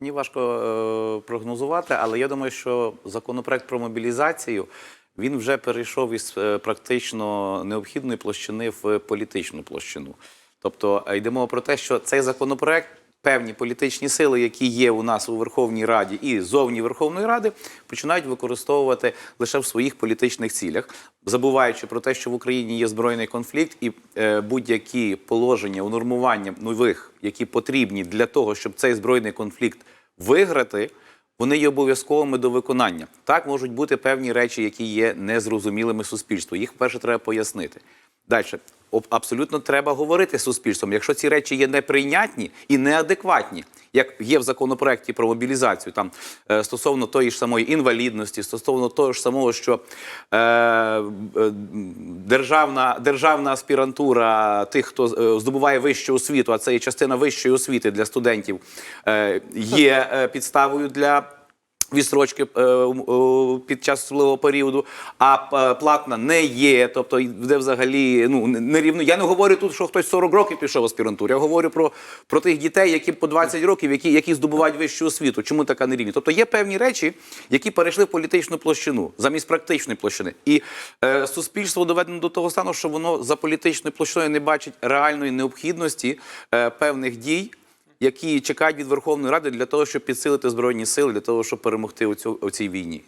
Мені важко е, прогнозувати, але я думаю, що законопроект про мобілізацію він вже перейшов із е, практично необхідної площини в політичну площину. Тобто е, йдемо про те, що цей законопроект. Певні політичні сили, які є у нас у Верховній Раді і зовні Верховної Ради, починають використовувати лише в своїх політичних цілях, забуваючи про те, що в Україні є збройний конфлікт, і е, будь-які положення, унормування нових, які потрібні для того, щоб цей збройний конфлікт виграти, вони є обов'язковими до виконання. Так можуть бути певні речі, які є незрозумілими суспільству. Їх перше треба пояснити. Далі. Абсолютно треба говорити з суспільством. Якщо ці речі є неприйнятні і неадекватні, як є в законопроекті про мобілізацію, там е, стосовно тої ж самої інвалідності, стосовно того ж самого, що е, е, державна, державна аспірантура тих, хто е, здобуває вищу освіту, а це є частина вищої освіти для студентів, е, є підставою для відстрочки е, під час особливого періоду, а е, платна не є. Тобто, де взагалі ну не рівно. Я не говорю тут, що хтось 40 років пішов в аспірантуру. Я говорю про, про тих дітей, які по 20 років, які, які здобувають вищу освіту. Чому така нерівність? Тобто є певні речі, які перейшли в політичну площину замість практичної площини. І е, суспільство доведено до того стану, що воно за політичною площиною не бачить реальної необхідності е, певних дій які чекають від Верховної Ради для того, щоб підсилити збройні сили, для того, щоб перемогти у, цю, у цій війні.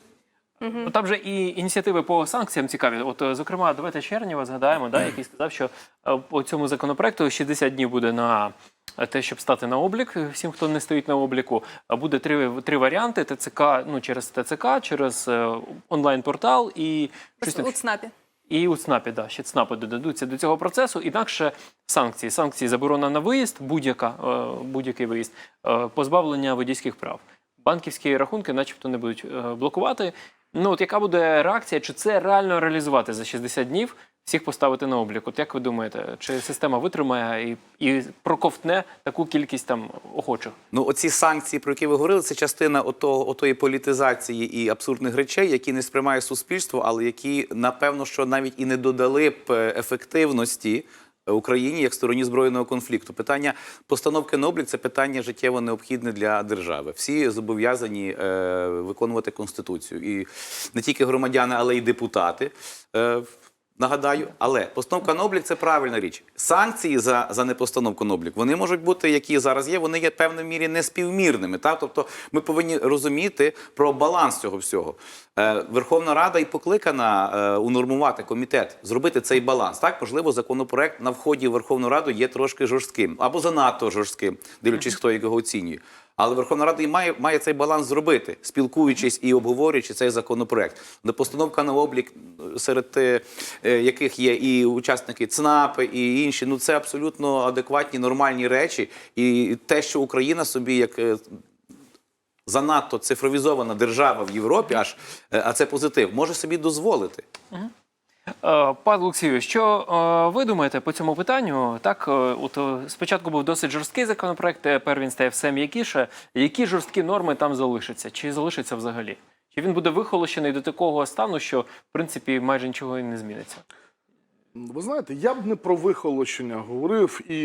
Ну, Там же і ініціативи по санкціям цікаві. От, е, зокрема, давайте Чернєва згадаємо, да, який сказав, що е, по цьому законопроекту 60 днів буде на те, щоб стати на облік всім, хто не стоїть на обліку. А Буде три, три варіанти: ТЦК, ну через ТЦК, через е, онлайн-портал і щось. У ЦНАПі. І у ЦНАПі, да, ще ЦНАПи додадуться до цього процесу. Інакше санкції. Санкції заборона на виїзд, будь-яка, е, будь-який виїзд, е, позбавлення водійських прав. Банківські рахунки, начебто, не будуть е, блокувати. Ну, от яка буде реакція? Чи це реально реалізувати за 60 днів, всіх поставити на облік? От як ви думаєте, чи система витримає і, і проковтне таку кількість там охочих? Ну, оці санкції, про які ви говорили, це частина ото, отої політизації і абсурдних речей, які не сприймає суспільство, але які, напевно, що навіть і не додали б е, ефективності. Україні як стороні збройного конфлікту питання постановки на облік це питання життєво необхідне для держави. Всі зобов'язані е, виконувати конституцію, і не тільки громадяни, але й депутати. Е, Нагадаю, але постановка на облік це правильна річ. Санкції за, за непостановку на облік вони можуть бути, які зараз є, вони є певною мірі неспівмірними. Так? Тобто ми повинні розуміти про баланс цього всього. Е, Верховна Рада і покликана е, унормувати комітет, зробити цей баланс. Так, можливо, законопроект на вході в Верховну Раду є трошки жорстким або занадто жорстким, дивлячись, хто його оцінює. Але Верховна Рада і має, має цей баланс зробити, спілкуючись і обговорюючи цей законопроект. Де постановка на облік, е, серед е, е, яких є і учасники ЦНАПи, і інші, ну це абсолютно адекватні, нормальні речі. І те, що Україна собі як. е, Занадто цифровізована держава в Європі, аж е, а це позитив, може собі дозволити. Е, Пане Олексію, що е, ви думаєте по цьому питанню? Так, е, от спочатку був досить жорсткий законопроект, тепер він стає все м'якіше. Які жорсткі норми там залишаться? Чи залишаться взагалі? Чи він буде вихолощений до такого стану, що в принципі майже нічого і не зміниться? Ви знаєте, я б не про вихолощення говорив і,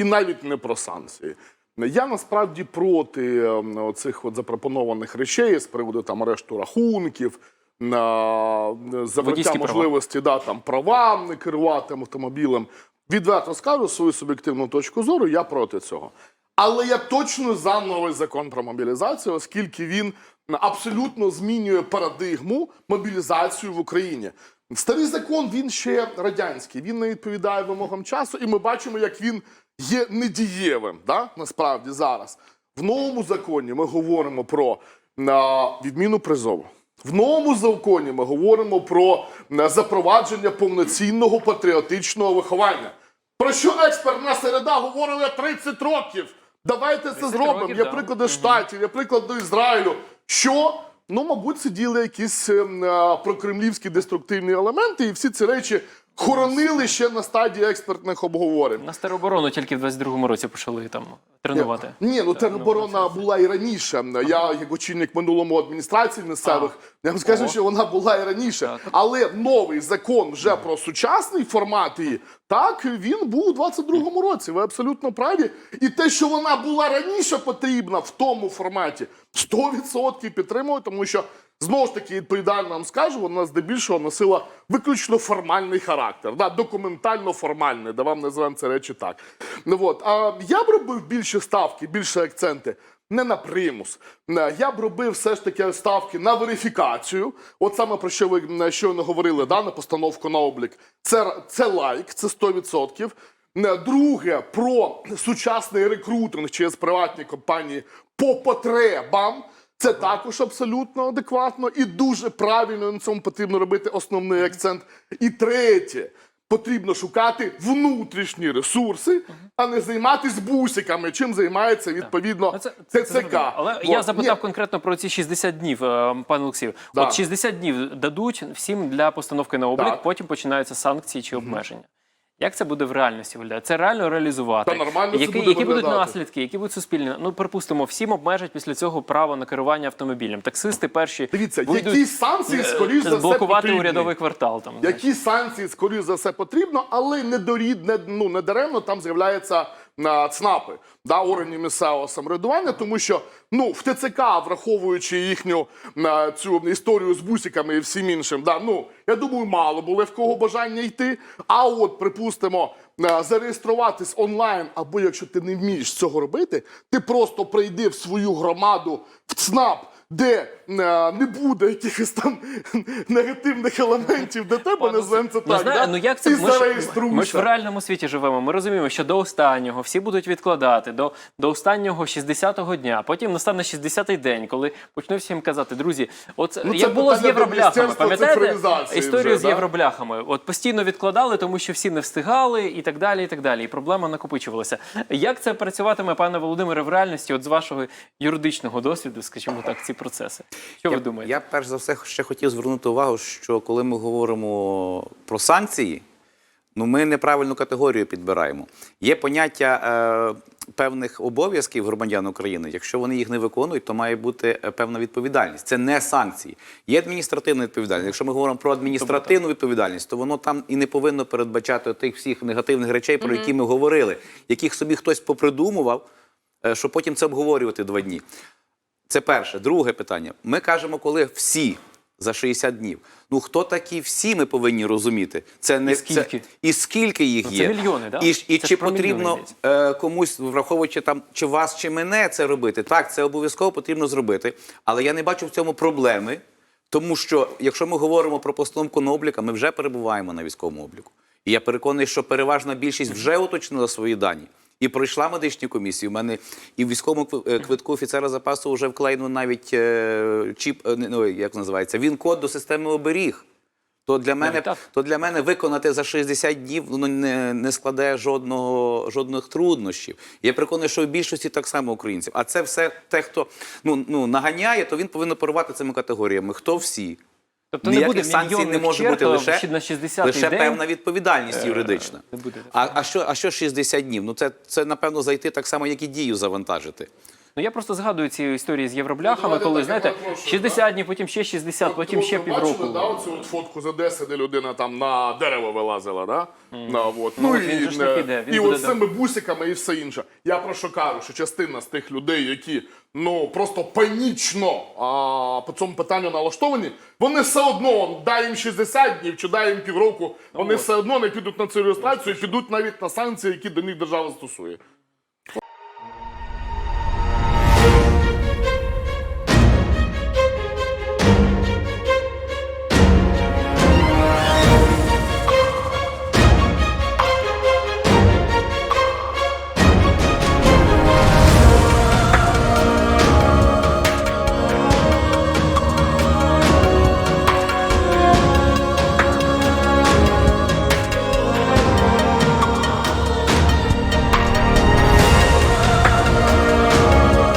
і навіть не про санкції. Я насправді проти ем, цих от запропонованих речей з приводу там арешту рахунків, на закриття Водійські права. можливості да, там, права не керувати автомобілем. Відверто скажу свою суб'єктивну точку зору, я проти цього. Але я точно за новий закон про мобілізацію, оскільки він абсолютно змінює парадигму мобілізацію в Україні. Старий закон він ще радянський, він не відповідає вимогам часу, і ми бачимо, як він є недієвим. Да? Насправді зараз в новому законі ми говоримо про а, відміну призову. В новому законі ми говоримо про запровадження повноцінного патріотичного виховання. Про що експертна середа говорила 30 років? Давайте це зробимо. років, Є да. приклади Штатів, є приклади Ізраїлю. Що? Ну, мабуть, сиділи якісь ем, а, прокремлівські деструктивні елементи, і всі ці речі хоронили ще на стадії експертних обговорень. На тероборону тільки в 22-му році почали там тренувати. Ні, ну тероборона була і раніше. Я, як очільник минулому адміністрації місцевих, я вам скажу, що вона була і раніше. Але новий закон вже про сучасний формат її Так, він був у 22-му році. Ви абсолютно праві. І те, що вона була раніше потрібна в тому форматі, 100% підтримую, тому що знову ж таки відповідально вам скажу, вона здебільшого носила виключно формальний характер, да, документально формальний, да вам називаємо це речі так. Ну, от. А я б робив більше ставки, більше акценти. Не на примус. Я б робив все ж таки ставки на верифікацію. От саме про що ви щойно говорили, да, на постановку на облік. Це, це лайк, це 100%. Друге, про сучасний рекрутинг через приватні компанії по потребам. Це також абсолютно адекватно і дуже правильно на цьому потрібно робити основний акцент. І третє, потрібно шукати внутрішні ресурси, а не займатися бусиками, чим займається відповідно Ну, це, це, це Але Вот. я запитав Ні, конкретно про ці 60 днів, е, пане Олексію. Да. От 60 днів дадуть всім для постановки на облік, Так. потім починаються санкції чи обмеження. Як це буде в реальності виглядати? Це реально реалізувати? Та нормально це які, буде які будуть наслідки, які будуть суспільні? Ну, припустимо, всім обмежать після цього право на керування автомобілем. Таксисти перші Дивіться, які санкції, е, скоріш за все, блокувати урядовий квартал. Там. Які санкції, скоріш за все, потрібно, але не дорід, не, ну, не даремно там з'являються на ЦНАПи, да, органів місцевого самоврядування, тому що ну, в ТЦК, враховуючи їхню цю історію з бусиками і всім іншим, да, ну, я думаю, мало було в кого бажання йти. А от, припустимо, е, зареєструватись онлайн, або якщо ти не вмієш цього робити, ти просто прийди в свою громаду в ЦНАП, де е, не буде якихось там негативних елементів для тебе, називаємо це так. знає, да? ну як це і ми ж, ми ж в реальному світі живемо. Ми розуміємо, що до останнього всі будуть відкладати до, до останнього 60-го дня. Потім настане 60-й день, коли почну всім казати, друзі, от Ну, як було з євробляхами. Пам'ятаєте історію вже, з да? євробляхами? От постійно відкладали, тому що всі не встигали, і так далі. І так далі. І проблема накопичувалася. Як це працюватиме, пане Володимире, в реальності? От з вашого юридичного досвіду, скажімо так, ці процеси? Що ви я, думаєте? Я перш за все ще хотів звернути увагу, що коли ми говоримо про санкції, ну ми неправильну категорію підбираємо. Є поняття е, певних обов'язків громадян України. Якщо вони їх не виконують, то має бути е, певна відповідальність. Це не санкції. Є адміністративна відповідальність. Якщо ми говоримо про адміністративну відповідальність, то воно там і не повинно передбачати тих всіх негативних речей, про які ми говорили, яких собі хтось попридумував, е, щоб потім це обговорювати два дні. Це перше. Друге питання. Ми кажемо, коли всі за 60 днів. Ну хто такі всі, ми повинні розуміти. Це не І скільки? Це, і скільки їх Ну, це є. мільйони, да? І, і Це чи потрібно е, комусь, враховуючи там, чи вас, чи мене це робити. Так, це обов'язково потрібно зробити. Але я не бачу в цьому проблеми. Тому що, якщо ми говоримо про постановку на облік, ми вже перебуваємо на військовому обліку. І я переконаний, що переважна більшість вже уточнила свої дані. І пройшла медичні комісії. У мене і в військовому е, квитку офіцера запасу вже вклеєно навіть е, чіп, е, ну, як називається, він код до системи оберіг. То для мене, так. то для мене виконати за 60 днів воно не, не складає жодного, жодних труднощів. Я переконаний, що в більшості так само українців. А це все те, хто ну, ну, наганяє, то він повинен оперувати цими категоріями. Хто всі? Тобто не буде санкцій не може може бути лише, на 60-й лише день. певна відповідальність юридична. не буде. А, а, що, а що 60 днів? Ну це, це напевно зайти так само, як і дію завантажити. Ну я просто згадую ці історії з євробляхами, давайте коли знаєте, перепрошую, 60 днів, потім ще 60, потім ще півроку. Бачили, да, оцю от фотку з Одеси, де людина там на дерево вилазила, да? На, от. Ну, от він ж не піде, він і буде от з цими бусиками і все інше. Я про що кажу, що частина з тих людей, які ну просто панічно а, по цьому питанню налаштовані, вони все одно дай їм 60 днів чи дай їм півроку, вони все одно не підуть на цю реєстрацію і підуть навіть на санкції, які до них держава застосує.